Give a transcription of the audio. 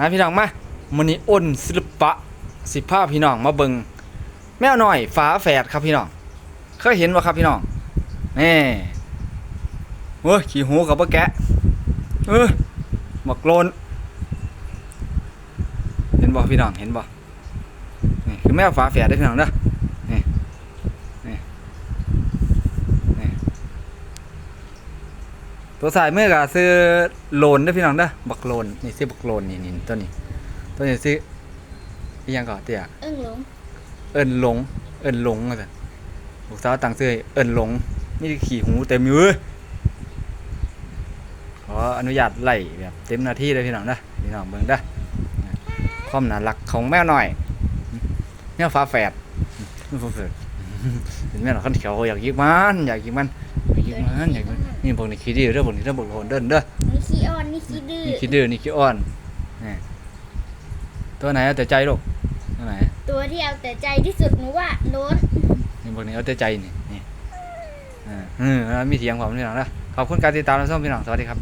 นะพี่น้องมามื้อนี้อ้นศิลปะสิภาพี่น้องมาเบิงแมวหน่อยฝาแฝดครับพี่น้องเคยเห็นบ่ครับพี่น้องนี่เอ้ยขี่หูกับปะแกะเออบักโลนเห็นบ่พี่น้องเห็นบ่นี่คือแมวฝาแฝดได้พี่น้องเด้อนี่นี่นี่ ตัวสายมือก็ซื้อโลนเด้อพี่น้องเด้อบักโลนนี่ซื้อบักโลนนี่นี่ตัวนี้ ตัวนี้ซื้ออีหยังก่อนเตี้ยเอิ้งหลงเอิ้นหลง เอิ้นหลงว่าซั่นลูกสาวตั้งชื่อให้เอิ้นหลงมีขี้หูเต็มอยู่เว้ยขออนุญาตไล่แบบเต็มหน้าที่เลยพี่น้องเด้อพี่น้องเบิ่งเด้อความน่ารักของแมวน้อยแมวฟ้าแฝดแมวฟ้าแฝดเป็นแมวน้อยคันเขียวอยากยิกมันอยากยิกมันอยากยิกมันอยากยิกมัน นี่พวกนี้ขี้ดื้อเด้อพวกนี้เด้อพวกโหนเด้อเด้อนี่ขี้อ่อนนี่ขี้ดื้อนี่ขี้ดื้อนี่ขี้อ้อนนี่ตัวไหนเอาแต่ใจลูกตัวไหนตัวที่เอาแต่ใจที่สุดหนูว่าโน้นนี่พวกนี้เอาแต่ใจนี่นี่อ่าอืมแล้วมีเสียงผมพี่น้องนะขอบคุณการติดตามรับชมพี่น้องสวัสดีครับ